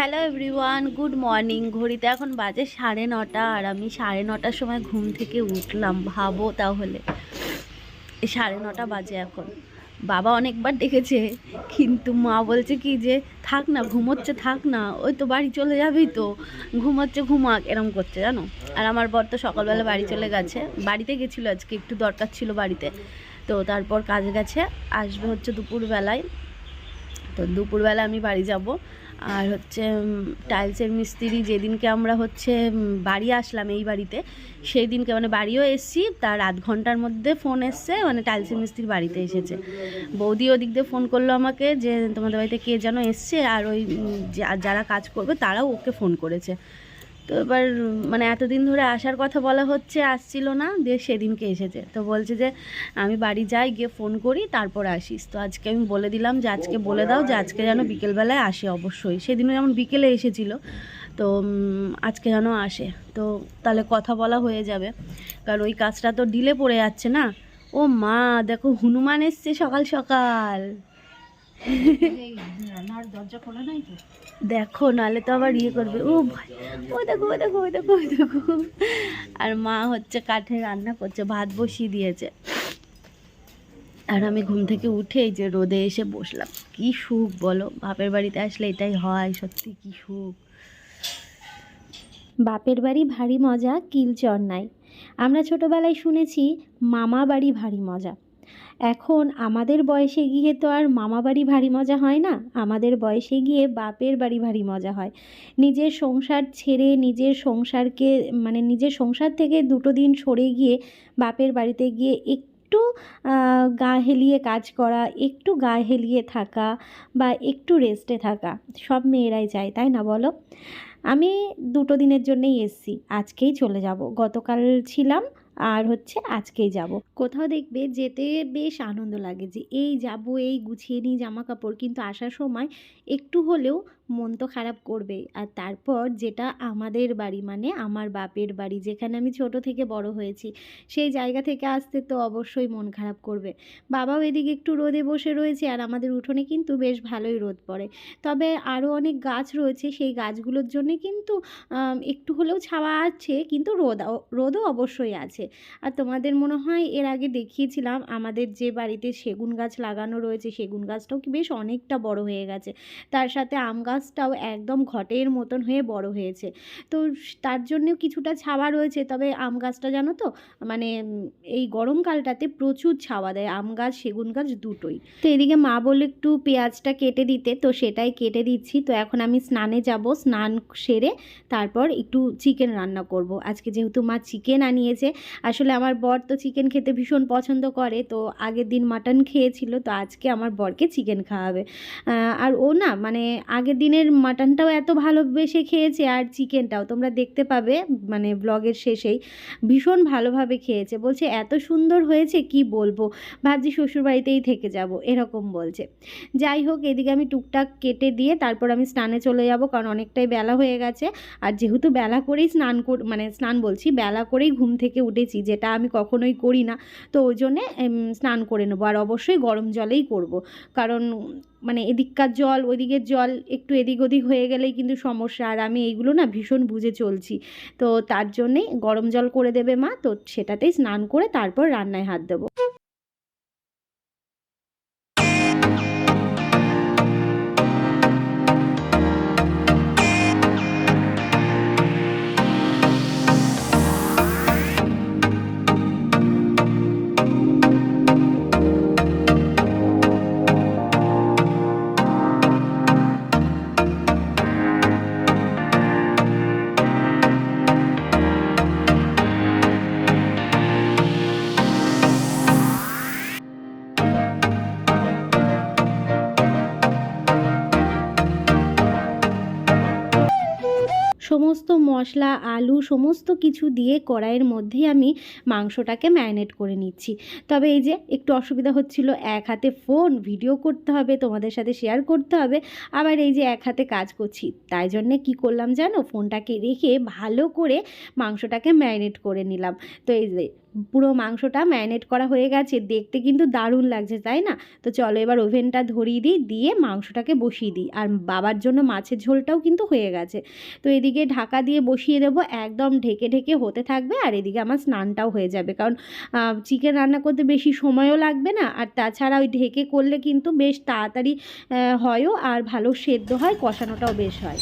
Hello everyone good morning ঘড়িতে এখন বাজে সাড়ে নটা আর আমি সাড়ে নটার সময় ঘুম থেকে উঠলাম। ভাবো তাহলে। সাড়ে নটা বাজে এখন। বাবা অনেকবার ডেকেছে, কিন্তু মা বলছে কি যে, থাক না, ঘুমোচ্ছে, থাক না। ওই তো বাড়ি চলে যাবি তো। ঘুমোচ্ছে, ঘুমাক। এরম করছে, জানো? আর আমার বর তো সকালবেলা বাড়ি চলে গেছে। বাড়িতে গেছিল আজকে, একটু দরকার ছিল বাড়িতে। তো তারপর কাজে গেছে। আসবে হচ্ছে দুপুরবেলায়। তো দুপুরবেলা আমি বাড়ি যাব। আর হচ্ছে টাইলসের মিস্ত্রি যেদিনকে আমরা হচ্ছে বাড়ি আসলাম এই বাড়িতে সেই দিনকে মানে বাড়িও এসছি, তার আধ ঘণ্টার মধ্যে ফোন এসছে মানে টাইলসের মিস্ত্রি বাড়িতে এসেছে। বৌদি ওদিক দিয়ে ফোন করল আমাকে যে, তোমাদের বাড়িতে কে যেন এসছে, আর ওই যারা কাজ করবে তারাও ওকে ফোন করেছে। তো এবার মানে এতদিন ধরে আসার কথা বলা হচ্ছে, আসছিল না, দিয়ে সেদিনকে এসেছে। তো বলছে যে, আমি বাড়ি যাই, গিয়ে ফোন করি, তারপর আসিস। তো আজকে আমি বলে দিলাম যে, আজকে বলে দাও যে, আজকে যেন বিকেলবেলায় আসে অবশ্যই। সেদিনও যেমন বিকেলে এসেছিল, তো আজকে যেন আসে। তো তাহলে কথা বলা হয়ে যাবে। কারণ ওই কাজটা তো ডিলে পড়ে যাচ্ছে না। ও মা, দেখো হনুমান এসছে সকাল সকাল। দেখো নালে তো আবার ইয়ে করবে। ও ভাই, ওই দেখো ওই দেখো ওই দেখো ওই দেখো। আর মা হচ্ছে কাঠে রান্না করছে, ভাত বসিয়ে দিয়েছে। আর আমি ঘুম থেকে উঠে যে রোদে এসে বসলাম। কি সুখ বলো, বাপের বাড়িতে আসলে এটাই হয়, সত্যি কি সুখ। বাপের বাড়ি ভারী মজা কিলচর নাই। আমরা ছোটবেলায় শুনেছি, মামা বাড়ি ভারী মজা। এখন আমাদের বয়সে গিয়ে তো আর মামা বাড়ি ভারী মজা হয় না। আমাদের বয়সে গিয়ে বাপের বাড়ি ভারী মজা হয়। নিজের সংসার ছেড়ে নিজের সংসারকে মানে নিজের সংসার থেকে দুটো দিন সরে গিয়ে বাপের বাড়িতে গিয়ে এক একটু গা হেলিয়ে কাজ করা, একটু গা হেলিয়ে থাকা বা একটু রেস্টে থাকা, সব মেয়েরাই চায়, তাই না বলো? আমি দুটো দিনের জন্যেই এসছি, আজকেই চলে যাব। গতকাল ছিলাম আর হচ্ছে আজকেই যাব। কোথাও দেখবে যেতে বেশ আনন্দ লাগে যে, এই যাব, এই গুছিয়ে নিই জামা কাপড় কিন্তু আসার সময় একটু হলেও মন তো খারাপ করবে আর তারপর যেটা আমাদের বাড়ি মানে আমার বাপের বাড়ি, যেখানে আমি ছোট থেকে বড় হয়েছি, সেই জায়গা থেকে আসতে তো অবশ্যই মন খারাপ করবে। বাবাও এদিকে একটু রোদে বসে রয়েছে, আর আমাদের উঠোনে কিন্তু বেশ ভালোই রোদ পড়ে। তবে আরও অনেক গাছ রয়েছে, সেই গাছগুলোর জন্যে কিন্তু একটু হলেও ছাওয়া আছে, কিন্তু রোদ, রোদও অবশ্যই আছে। আর তোমাদের মনে হয় এর আগে দেখিয়েছিলাম, আমাদের যে বাড়িতে সেগুন গাছ লাগানো রয়েছে, সেগুন গাছটাও কি বেশ অনেকটা বড় হয়ে গেছে। তার সাথে আম গাছটাও একদম ঘটের মতন হয়ে বড় হয়েছে। তো তার জন্যেও কিছুটা ছাওয়া রয়েছে, তবে আম গাছটা জানো তো? মানে এই গরমকালটাতে প্রচুর ছাওয়া দেয়, আম গাছ, সেগুন গাছ দুটোই। তো এদিকে মা বলে একটু পেঁয়াজটা কেটে দিতে, তো সেটাই কেটে দিচ্ছি। তো এখন আমি স্নানে যাব, স্নান সেরে তারপর একটু চিকেন রান্না করব। আজকে যেহেতু মা চিকেন আনিয়েছে, আসলে আমার বর তো চিকেন খেতে ভীষণ পছন্দ করে, তো আগের দিন মাটন খেয়েছিল, তো আজকে আমার বরকে চিকেন খাওয়াবে। আর ও না মানে আগের দিনের মাটনটাও এত ভালোবেসে খেয়েছে আর চিকেনটাও, তোমরা দেখতে পাবে মানে ব্লগের শেষেই, ভীষণ ভালোভাবে খেয়েছে। বলছে, এত সুন্দর হয়েছে, কি বলব? ভাবছি শ্বশুরবাড়িতেই থেকে যাব। এরকম বলছে। যাই হোক, এদিকে আমি টুকটাক কেটে দিয়ে তারপর আমি স্নানে চলে যাব, কারণ অনেকটাই বেলা হয়ে গেছে। আর যেহেতু বেলা করেই স্নান কর মানে স্নান বলছি, বেলা করেই ঘুম থেকে উঠেছি, যেটা আমি কখনোই করি না। তো ওই জন্যে স্নান করে নেব। আর অবশ্যই গরম জলেই করব। কারণ মানে এদিককার জল, ওইদিকের জল একটু এদিক ওদিক হয়ে গেলেই কিন্তু সমস্যা। আর আমি এইগুলো না ভীষণ বুঝে চলছি। তো তার জন্যেই গরম জল করে দেবে মা, তো সেটাতেই স্নান করে তারপর রান্নায় হাত দেবো। সমস্ত মশলা, আলু, সমস্ত কিছু দিয়ে কড়াইয়ের মধ্যেই আমি মাংসটাকে ম্যারিনেট করে নিচ্ছি। তবে এই যে একটু অসুবিধা হচ্ছিল, এক হাতে ফোন, ভিডিও করতে হবে, তোমাদের সাথে শেয়ার করতে হবে, আবার এই যে এক হাতে কাজ করছি, তাই জন্যে কি করলাম জানো? ফোনটাকে রেখে ভালো করে মাংসটাকে ম্যারিনেট করে নিলাম। তো এই যে পুরো মাংসটা ম্যারিনেট করা হয়ে গেছে। দেখতে কিন্তু দারুণ লাগছে, তাই না? তো চলো এবার ওভেনটা ধরিয়ে দিই, দিয়ে মাংসটাকে বসিয়ে দিই। আর বাবার জন্য মাছের ঝোলটাও কিন্তু হয়ে গেছে। তো এদিকে ঢাকা দিয়ে বসিয়ে দেবো, একদম ঢেকে ঢেকে হতে থাকবে। আর এদিকে আমার স্নানটাও হয়ে যাবে। কারণ চিকেন রান্না করতে বেশি সময়ও লাগবে না। আর তাছাড়া ওই ঢেকে করলে কিন্তু বেশ তাড়াতাড়ি হয়ও। আর ভালো সেদ্ধ হয়, কষানোটাও বেশ হয়।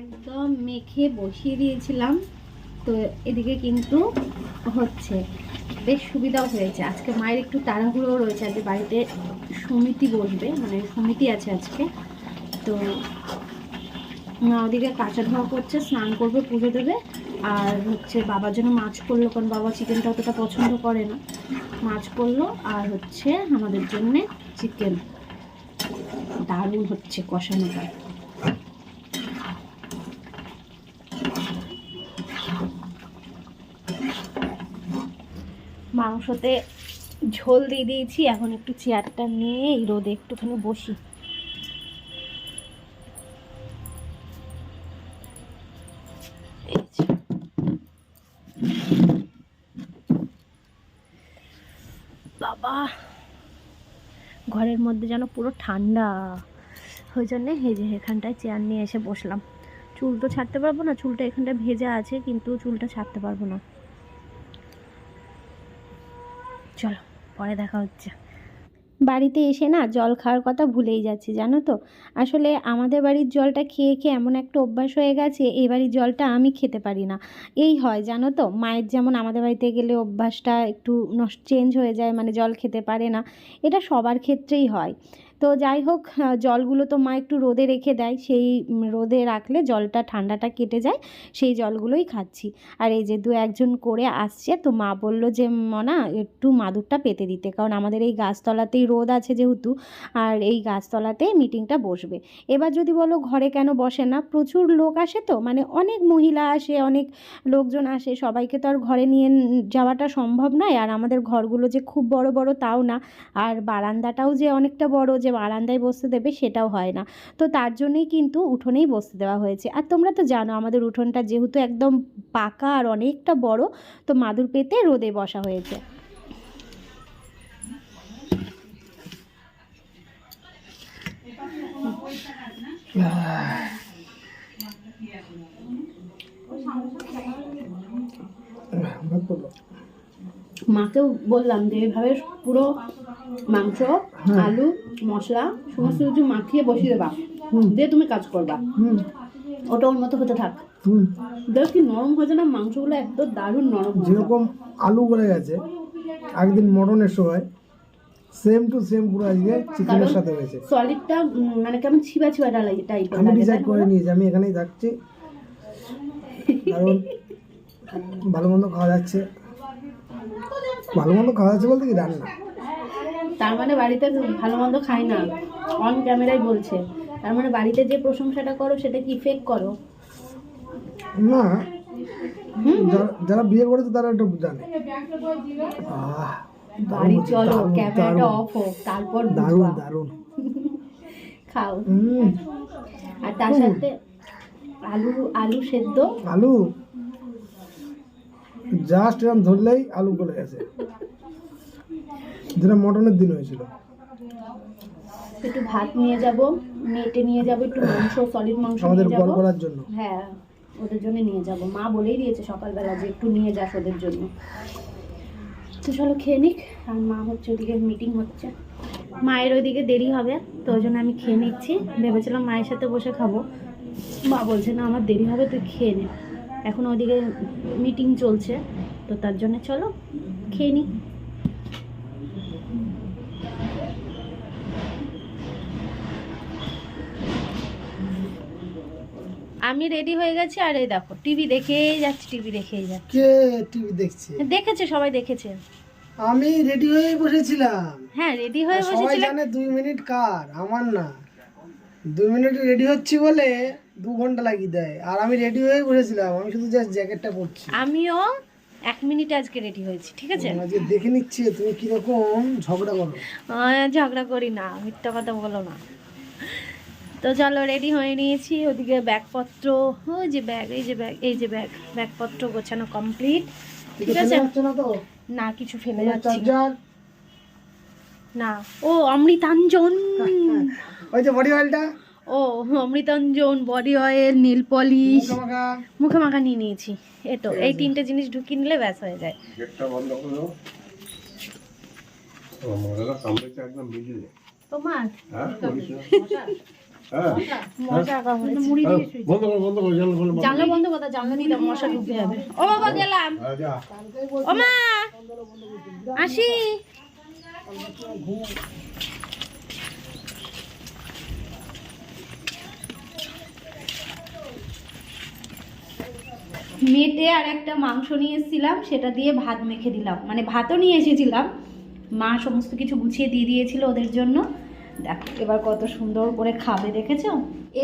একদম মেখে বসিয়ে দিয়েছিলাম। তো এদিকে কিন্তু হচ্ছে, বেশ সুবিধাও হয়েছে। আজকে মায়ের একটু তাড়াহুড়োও রয়েছে, আজকে বাড়িতে সমিতি বসবে মানে সমিতি আছে আজকে। তো মা ওদিকে কাঁচা ধোয়া করছে, স্নান করবে, পুজো দেবে, আর হচ্ছে বাবার জন্য মাছ করল কারণ বাবা চিকেনটা অতটা পছন্দ করে না। মাছ করল আর হচ্ছে আমাদের জন্যে চিকেন। দারুণ হচ্ছে কষানোটা মাংসতে ঝোল দিয়ে দিয়েছি। এখন একটু চেয়ারটা নিয়ে এই রোদে একটুখানি বসি। বাবা, ঘরের মধ্যে যেন পুরো ঠান্ডা। ওই জন্যে হেজে এখানটায় চেয়ার নিয়ে এসে বসলাম। চুল তো ছাড়তে পারব না, চুলটা এখানটায় ভেজা আছে, কিন্তু চুলটা ছাড়তে পারব না। চলো, পরে দেখা হচ্ছে। বাড়িতে এসে না জল খাওয়ার কথা ভুলেই যাচ্ছি, জানো তো? আসলে আমাদের বাড়ির জলটা খেয়ে খেয়ে এমন একটা অভ্যাস হয়ে গেছে, এই বাড়ির জলটা আমি খেতে পারি না। এই হয়, জানো তো? মায়ের যেমন আমাদের বাড়িতে গেলে অভ্যাসটা একটু নষ্ট চেঞ্জ হয়ে যায় মানে জল খেতে পারে না, এটা সবার ক্ষেত্রেই হয়। তো যাই হোক জলগুলো তো মা একটু রোদে রেখে দেয়। সেই রোদে রাখলে জলটা, ঠান্ডাটা কেটে যায়, সেই জলগুলোই খাচ্ছি। আর এই যে দু একজন করে আসছে, তো মা বলল যে, মনা, একটু মাদুরটা পেতে দিতে, কারণ আমাদের এই গাছতলাতেই রোদ আছে যেহেতু, আর এই গাছতলাতে মিটিংটা বসবে। এবার যদি বলো ঘরে কেন বসে না, প্রচুর লোক আসে তো মানে অনেক মহিলা আসে, অনেক লোকজন আসে, সবাইকে তো আর ঘরে নিয়ে যাওয়াটা সম্ভব নয়। আর আমাদের ঘরগুলো যে খুব বড় বড়, তাও না। আর বারান্দাটাও যে অনেকটা বড়, যে বারান্দায় বসতে দেবে সেটাও হয় না। তো তার জন্যই কিন্তু উঠোনেই বসতে দেওয়া হয়েছে। আর তোমরা তো জানো আমাদের উঠোনটা যেহেতু একদম পাকা আর অনেকটা বড়, তো মাদুর পেতে রোদে বসা হয়েছে। মাকেও বললাম যে এইভাবে পুরো মাংস আলু মশলা সমস্ত কিছু মাখিয়ে বসিয়ে দেবা। দিয়ে তুমি কাজ করবা। ওটা ওর মতো হতে থাক। দেখ কি নরম হয়েছে না মাংসগুলো একদম দারুণ নরম যেরকম আলু গলে গেছে একদিন মটনের সময় সেম টু সেম পুরো আজকে চিকেনের সাথে হয়েছে। সলিডটা মানে কেমন ছিবা ছিবা টাইপের আমি লাগে ডিসাইড তাই না? করে নিয়েছি আমি এখানেই থাকছি। কারণ ভালো মন্দ খাওয়া যাচ্ছে। ভালো মন্দ খাওয়া যাচ্ছে বলতে কি রান্না তার মানে বাড়িতে ভালো মন্দ খায় না। অন ক্যামেরায় বলছে। তার মানে বাড়িতে যে প্রশংসাটা করো সেটা কি ফেক করো? না। যারা- বিয়ে করেছে তারা একটু জানে। বাড়ি চলো ক্যামেরাটা অফ হোক তারপর দারুণ। দারুণ। খাও। আর তার সাথে আলু আলু সেদ্ধ? আলু। জাস্ট এরকম ধরলেই আলু গলে গেছে। যেটা মটনের দিন হয়েছিল। একটু ভাত নিয়ে যাব মেটে নিয়ে যাব একটু মাংস সলিড মাংস আমাদের গল করার জন্য। হ্যাঁ ওদের জন্য নিয়ে যাব। মা বলেই দিয়েছে সকালবেলা যে একটু নিয়ে যাস ওদের জন্য। তো চলো খেয়ে নিক আর মা হচ্ছে ওদিকে মিটিং হচ্ছে। মায়ের ওইদিকে দেরি হবে তো ওই জন্য আমি খেয়ে নিচ্ছি। ভেবেছিলাম মায়ের সাথে বসে খাব। মা বলছে না আমার দেরি হবে তুই খেয়ে নে। এখন ওদিকে মিটিং চলছে তো তার জন্য চলো খেয়ে নিই আমি রেডি হয়ে গেছি আর এই দেখো টিভি দেখেই যাচ্ছি টিভি দেখেই যাচ্ছি। কে টিভি দেখছে? দেখেছে সবাই দেখেছে। আমি রেডি হয়ে বসেছিলাম। হ্যাঁ রেডি হয়ে আর সবাই জানে দুই মিনিট কার আমার না। দুই মিনিট রেডি হচ্ছি বলে দু ঘণ্টা লাগিয়ে দেয়। আর আমি রেডি হয়ে বসেছিলাম আমি শুধু জাস্ট জ্যাকেটটা পরছি। আমিও এক মিনিটে আজকে রেডি হয়েছি ঠিক আছে? আজকে দেখে নিচ্ছি তুমি কীরকম ঝগড়া করো। ঝগড়া করি না মিথ্যা কথা বলো না। তো চলো রেডি হয়ে নিয়েছি ওদিকে ব্যাগপত্র ওই যে ব্যাগ এই যে ব্যাগ এই যে ব্যাগ ব্যাগপত্র গোছানো কমপ্লিট ঠিক আছে? না কিছু ফেলে যাচ্ছি না। ও অমৃতাঞ্জন। ওই যে বডি অয়েলটা ও অমৃতাঞ্জন বডি অয়েল নীল পলিশ মুখে মাখা? নিয়ে নিয়েছি। এই তো এই তিনটে জিনিস ঢুকিয়ে নিলে ব্যাস হয়ে যায়। তোমার? জানলা বন্ধ কথা জানলা মশা ঢুকে যাবে। ও বাবা গেলাম। ও মা আসি। মেটে আর একটা মাংস নিয়ে এসেছিলাম সেটা দিয়ে ভাত মেখে দিলাম। মানে ভাতও নিয়ে এসেছিলাম। মা সমস্ত কিছু গুছিয়ে দিয়ে দিয়েছিল ওদের জন্য। দেখো এবার কত সুন্দর করে খাবে দেখেছ?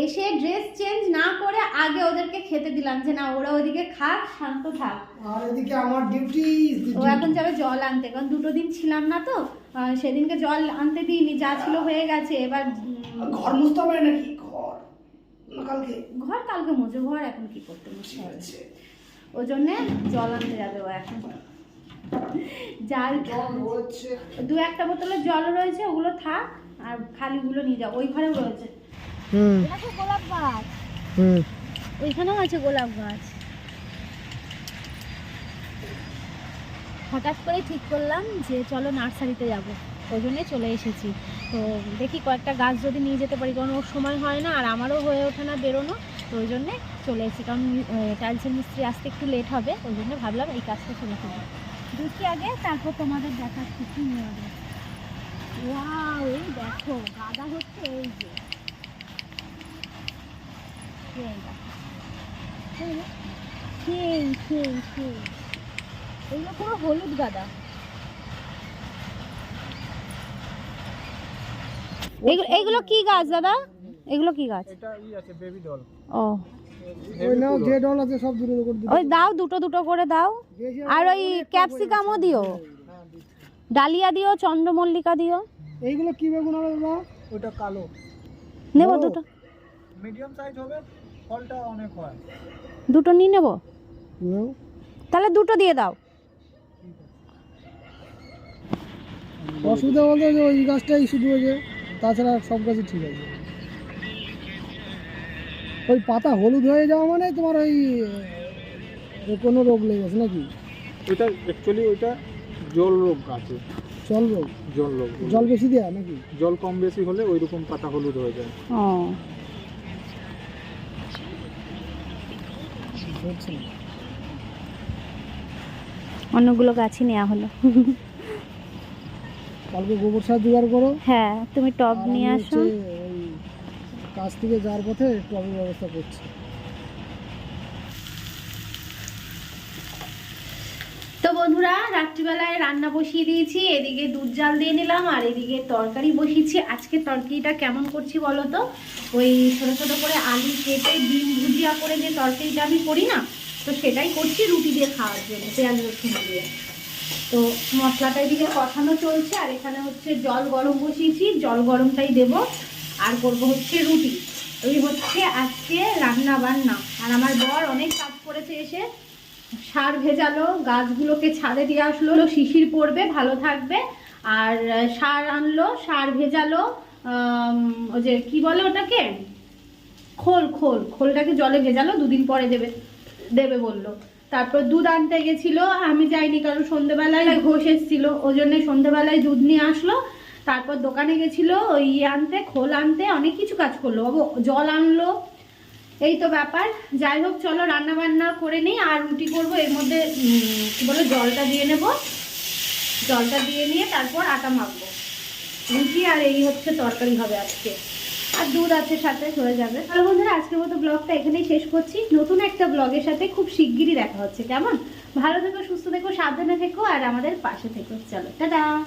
এসে ড্রেস চেঞ্জ না করে আগে ওদেরকে খেতে দিলাম যে না ওরা ওদিকে খাক শান্ত থাক। আর এদিকে আমার ডিউটি ও এখন যাবে জল আনতে কারণ দুটো দিন ছিলাম না তো। সেদিনকে জল আনতে দিইনি যা ছিল হয়ে গেছে। এবার ঘর মুছতে হবে নাকি? ঘর কালকে? ঘর কালকে মোজো ঘর এখন কি করতে আছে। ওই জন্যে জল আনতে যাবে ও এখন। জাল দু একটা বোতলে জল রয়েছে ওগুলো থাক আর খালিগুলো নিয়ে যাও। ওই ঘরেও রয়েছে। হুম। গোলাপ গাছ। হুম। ওইখানেও আছে গোলাপ গাছ। হঠাৎ করে ঠিক করলাম যে চলো নার্সারিতে যাব। ওই জন্যে চলে এসেছি। তো দেখি কয়েকটা গাছ যদি নিয়ে যেতে পারি, কারণ ওর সময় হয় না আর আমারও হয়ে ওঠে না বেরোনো, তো ওই জন্যে চলে এসেছি। কারণ টাইলসের মিস্ত্রি আসতে একটু লেট হবে, ওই জন্য ভাবলাম এই কাজটা শুরু করব দেখি আগে, তারপর তোমাদের দেখাচ্ছি কি নিয়ে এই দেখো, গাদা হচ্ছে এই যে। এই দেখো। সেই সেই সেই এগুলো পুরো হলুদ গাদা। এগুলো কি গাছ দাদা? এগুলো কি গাছ? এটা ই আছে বেবি ডল ও। ওই নাও যে ডল আছে সব দূরে করে দিও ওই দাও দুটো দুটো করে দাও। আর ওই ক্যাপসিকামও দিও। ডালিয়া দিও চন্দ্রমল্লিকা দিও। এইগুলো কি বেগুন হবে দাদা? ওটা কালো। নেব দুটো। মিডিয়াম সাইজ হবে ফলটা অনেক হয়। দুটো নিয়ে নেব? তাহলে দুটো দিয়ে দাও। অসুবিধা বলতে ওই গাছটাই শুধু তাছাড়া সব গাছই ঠিক আছে। ওই পাতা হলুদ হয়ে যাওয়া মানে তোমার ওই কোনো রোগ লেগে গেছে নাকি? ওইটা অ্যাকচুয়ালি ওইটা জল রোগ গাছে জল রোগ? জল রোগ। জল বেশি দেয়া নাকি? জল কম বেশি হলে ওই রকম পাতা হলুদ হয়ে যায়। অন্যগুলো গাছই নেওয়া হলো। কালকে গোবর সার জোগাড় করো। হ্যাঁ তুমি টব নিয়ে আসো। থেকে যাওয়ার পথে টবের ব্যবস্থা করছি। তো বন্ধুরা রাত্রিবেলায় রান্না বসিয়ে দিয়েছি এদিকে দুধ জাল দিয়ে নিলাম আর এদিকে তরকারি বসিয়েছি। আজকে তরকারিটা কেমন করছি বলো তো? ওই ছোটো ছোটো করে আলু কেটে ডিম ভুজিয়া করে যে তরকারিটা আমি করি না তো সেটাই করছি রুটি দিয়ে খাওয়ার জন্য পেঁয়াজ রসুন দিয়ে। তো মশলাটা এদিকে কষানো চলছে, আর এখানে হচ্ছে জল গরম বসিয়েছি। জল গরমটাই দেব। আর করব হচ্ছে রুটি। ওই হচ্ছে আজকে রান্না বান্না। আর আমার বর অনেক কাজ করেছে এসে। সার ভেজালো, গাছগুলোকে ছাদে দিয়ে আসলো। শিশির পড়বে, ভালো থাকবে। আর সার আনলো, সার ভেজালো ওই যে কি বলে ওটাকে? খোল খোল। খোলটাকে জলে ভেজালো, দুদিন পরে দেবে দেবে বলল। তারপর দুধ আনতে গেছিল, আমি যাইনি কারণ সন্ধেবেলায় ঘোষ এসেছিল, ওই জন্য সন্ধেবেলায় দুধ নিয়ে আসলো। তারপর দোকানে গেছিল, ওই ইয়ে আনতে, খোল আনতে, অনেক কিছু কাজ করল। জল আনলো, এই তো ব্যাপার। যাই হোক, চলো রান্না বান্না করে নিই, আর রুটি করব, এর মধ্যে কি বলে, জলটা দিয়ে নেব। জলটা দিয়ে নিয়ে তারপর আটা মাখবো। রুটি আর এই হচ্ছে তরকারি হবে আজকে। আর দুধ আছে সাথে, হয়ে যাবে। তাহলে বন্ধুরা, আজকের মতো ব্লগটা এখানেই শেষ করছি। নতুন একটা ব্লগের সাথে খুব শিগগিরই দেখা হচ্ছে, কেমন? ভালো থেকো, সুস্থ থেকো, সাবধানে থেকো, আর আমাদের পাশে থেকো। চলো, টাটা!